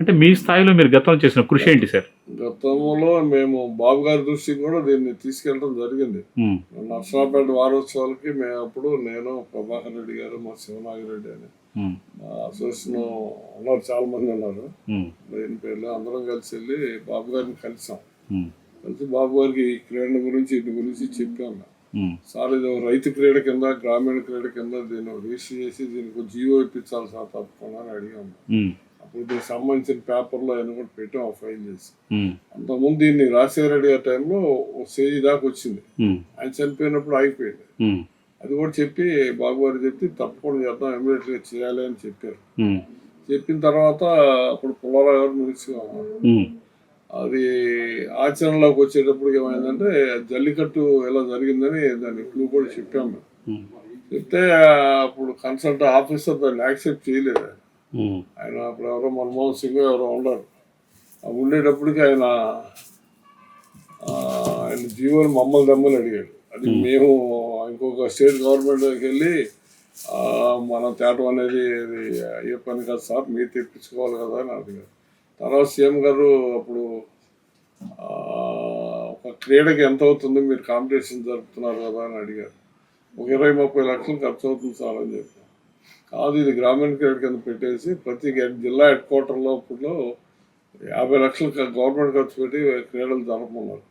అంటే మీ స్థాయిలో మీరు గతంలో చేసిన కృషి ఏంటి సార్? గతంలో మేము బాబు గారి దృష్టికి కూడా దీన్ని తీసుకెళ్ళడం జరిగింది. నర్సరాపేట వారోత్సవాలకి మేము అప్పుడు నేను ప్రభాకర్ రెడ్డి గారు మా శివనాగిరెడ్డి అని. అసోసియేషన్ ఉన్నారు చాలా మంది ఉన్నారు లేని పేర్లు అందరం కలిసి వెళ్ళి బాబు గారిని కలిసాం. కలిసి బాబు గారికి ఈ క్రీడ గురించి వీటి గురించి చెప్పాము సార్ ఇది రైతు క్రీడ కింద గ్రామీణ క్రీడ కింద దీన్ని రిజిస్టర్ చేసి దీనికి జీవో ఇప్పించాలి సార్ తప్పకుండా అని అడిగాము దీనికి సంబంధించిన పేపర్లో ఆయన కూడా పెట్టాం ఆ ఫైల్ చేసి. అంతకుముందు దీన్ని రాజశేఖర రెడ్డి గారి టైంలో ఒక స్టేజ్ దాకా వచ్చింది. ఆయన చనిపోయినప్పుడు ఆగిపోయింది. అది కూడా చెప్పి బాబు గారు చెప్పి తప్పకుండా చేద్దాం ఇమీడియట్గా చేయాలి అని చెప్పారు. చెప్పిన తర్వాత అప్పుడు పుల్లారావు గారు మినిస్టర్గా ఉన్నారు అది ఆచరణలోకి వచ్చేటప్పుడు ఏమైందంటే జల్లికట్టు ఎలా జరిగిందని దాన్ని క్లూ కూడా చెప్పాము చెప్తే అప్పుడు కన్సల్ట్ ఆఫీసర్ దాన్ని యాక్సెప్ట్ చేయలేదు ఆయన. ఉమ్, ఆయన అప్పుడు ఎవరో మన్మోహన్ సింగ్ ఎవరో ఉన్నారు ఆ ఉండేటప్పటికి ఆయన ఆయన జీవోని మమ్మల్ని దమ్మని అడిగాడు. అది మేము ఇంకొక స్టేట్ గవర్నమెంట్ దగ్గరికి వెళ్ళి మనం తేటం అనేది ఏ పని కాదు సార్ మీరు తెప్పించుకోవాలి కదా అని అడిగారు తర్వాత సీఎం గారు అప్పుడు ఒక క్రీడకి ఎంత అవుతుంది మీరు కాంపిటీషన్ జరుపుతున్నారు కదా అని అడిగారు. ఒక ఇరవై ముప్పై లక్షలు ఖర్చు అవుతుంది సార్ అని చెప్పాను కాదు ఇది గ్రామీణ క్రీడ కింద పెట్టేసి ప్రతి జిల్లా హెడ్ క్వార్టర్లో ఇప్పుడు యాభై లక్షలు గవర్నమెంట్ ఖర్చు పెట్టి క్రీడలు జరపమన్నారు